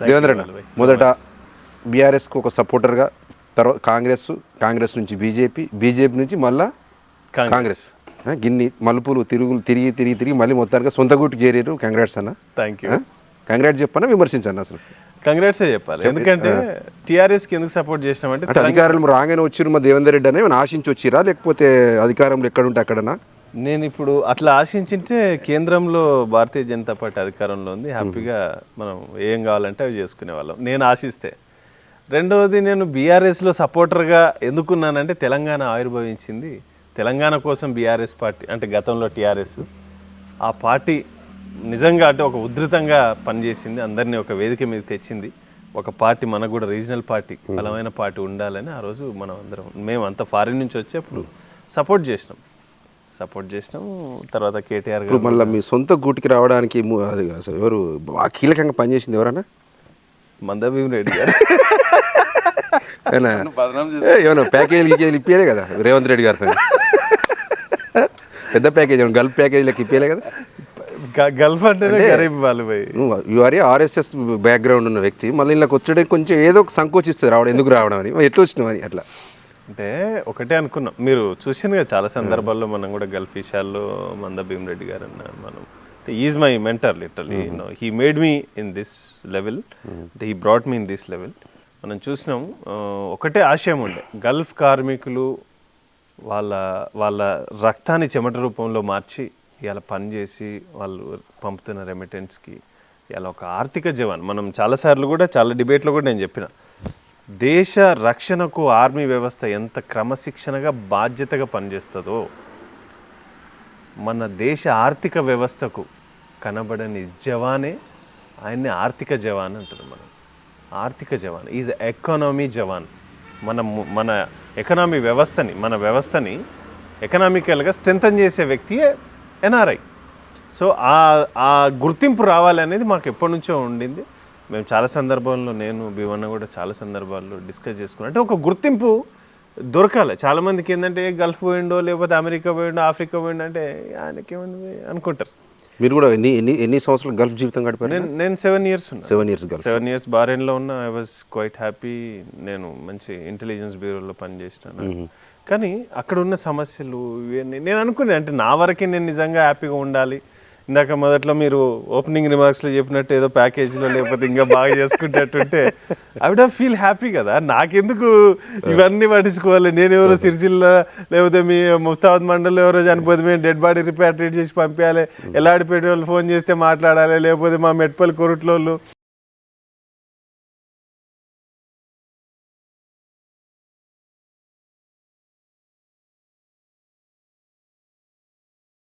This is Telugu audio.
దేవేంద్ర అన్న మొదట బీఆర్ఎస్కు ఒక సపోర్టర్గా తర్వాత కాంగ్రెస్ కాంగ్రెస్ నుంచి బీజేపీ బీజేపీ నుంచి మళ్ళా కాంగ్రెస్. గిన్ని మలుపులు తిరుగులు తిరిగి తిరిగి తిరిగి మళ్ళీ మొత్తానికి సొంత గుట్టు చేరారు. కంగ్రాట్స్ అన్న. థ్యాంక్ యూ కంగ్రాట్స్ చెప్పన్నా విమర్శించన్న అసలు. కంగ్రాట్సే చెప్పాలి. ఎందుకంటే టీఆర్ఎస్కి ఎందుకు సపోర్ట్ చేసినామంటే అధికారులు రాగానే వచ్చిరు మా దేవేందర్ రెడ్డి అని ఆశించి వచ్చిరా లేకపోతే అధికారంలో ఎక్కడుంటే అక్కడనా? నేను ఇప్పుడు అట్లా ఆశించింటే కేంద్రంలో భారతీయ జనతా పార్టీ అధికారంలో ఉంది. హ్యాపీగా మనం ఏం కావాలంటే అవి చేసుకునే వాళ్ళం. నేను ఆశిస్తే. రెండవది నేను బీఆర్ఎస్లో సపోర్టర్గా ఎందుకున్నానంటే తెలంగాణ ఆవిర్భవించింది. తెలంగాణ కోసం బీఆర్ఎస్ పార్టీ అంటే గతంలో టీఆర్ఎస్ ఆ పార్టీ నిజంగా అంటే ఒక ఉధృతంగా పనిచేసింది. అందరినీ ఒక వేదిక మీద తెచ్చింది. ఒక పార్టీ మనకు కూడా రీజనల్ పార్టీ బలమైన పార్టీ ఉండాలని ఆ రోజు మనం అందరం మేము అంత ఫారిన్ నుంచి వచ్చేప్పుడు సపోర్ట్ చేసినాం. సపోర్ట్ చేసినాం. తర్వాత కేటీఆర్ గారు ఇప్పుడు మళ్ళీ మీ సొంత గూటికి రావడానికి ము- అది అసలు ఎవరు బాగా కీలకంగా పనిచేసింది ఎవరన్నా? మందభీమ్ రెడ్డి గారు. ఏనా? ఏ, ఏమన్నా ప్యాకేజీలు గీకేజీలు కదా? రేవంత్ రెడ్డి గారితో పెద్ద ప్యాకేజ్ ఏమన్నా గల్ఫ్ ప్యాకేజీలకు ఇప్పియలే కదా? గ- గల్ఫ్ అంటేనే గరీబ్ వాళ్ళు పోయి. నువ్వు యు ఆర్ ఆర్ఎస్ఎస్ బ్యాక్గ్రౌండ్ ఉన్న వ్యక్తి. మళ్ళీ ఇలా వచ్చేయడానికి కొంచెం ఏదో ఒక సంకోచిస్తుంది రావడం ఎందుకు రావడం అని. మరి ఎట్లా వచ్చినావు అని అట్లా? అంటే ఒకటే అనుకున్నాం. మీరు కదా చాలా సందర్భాల్లో మనం కూడా గల్ఫ్ విషయాల్లో మంద భీమ్ రెడ్డి గారు అన్న మనం is my mentor literally he made me in this level అంటే he brought me in this level మనం చూసినాం ఒకటే ఆశయం ఉండే. గల్ఫ్ కార్మికులు వాళ్ళ వాళ్ళ రక్తాన్ని చెమట రూపంలో మార్చి ఇవాళ పని చేసి వాళ్ళు పంపుతున్న రెమిటెన్స్కి ఇవాళ ఒక ఆర్థిక జవాన్. మనం చాలాసార్లు కూడా చాలా డిబేట్లో కూడా నేను చెప్పిన. దేశ రక్షణకు ఆర్మీ వ్యవస్థ ఎంత క్రమశిక్షణగా బాధ్యతగా పనిచేస్తుందో మన దేశ ఆర్థిక వ్యవస్థకు కనబడని జవానే ఆయన్ని ఆర్థిక జవాన్ అంటారు మనం. ఆర్థిక జవాన్ ఈజ్ ఎకానమీ జవాన్. మన ము- మన ఎకనామీ వ్యవస్థని మన వ్యవస్థని ఎకనామికల్గా స్ట్రెంథన్ చేసే వ్యక్తియే ఎన్ఆర్ఐ. సో ఆ ఆ గుర్తింపు రావాలి అనేది మాకు ఎప్పటి నుంచో ఉండింది. మేము చాలా సందర్భాల్లో నేను భీమన్న కూడా చాలా సందర్భాల్లో డిస్కస్ చేసుకున్నాం. అంటే ఒక గుర్తింపు దొరకాలి. చాలా మందికి ఏంటంటే గల్ఫ్ పోయిండో లేకపోతే అమెరికా పోయిండో ఆఫ్రికా పోయిండో అంటే ఆయనకేమైంది అనుకుంటారు. మీరు కూడా ఎన్ని ఎన్ని ఎన్ని సంవత్సరాలు గల్ఫ్ జీవితం గడిపారు? నేను నేను సెవెన్ ఇయర్స్ ఉన్నా. Seven years Gulf. Seven years బారెన్లో ఉన్న ఐ వాజ్ క్వైట్ హ్యాపీ నేను మంచి ఇంటెలిజెన్స్ బ్యూరోలో పనిచేసినాను. కానీ అక్కడ ఉన్న సమస్యలు ఇవన్నీ నేను అనుకునే అంటే నా వరకే నేను నిజంగా హ్యాపీగా ఉండాలి. ఇందాక మొదట్లో మీరు ఓపెనింగ్ రిమార్క్స్లో చెప్పినట్టు ఏదో ప్యాకేజీలో లేకపోతే ఇంకా బాగా చేసుకుంటట్టుంటే ఐ వుడ్ ఫీల్ హ్యాపీ కదా. నాకెందుకు ఇవన్నీ పట్టించుకోవాలి? నేను ఎవరో సిరిసిల్ల లేకపోతే మీ ముఫ్తాబాద్ మండలిలో ఎవరో చనిపోతే మేము డెడ్ బాడీ రిపేర్ చేసి పంపించాలి. ఎల్లాడిపేట వాళ్ళు ఫోన్ చేస్తే మాట్లాడాలి లేకపోతే మా మెట్పల్లి కొరుట్లోళ్ళు.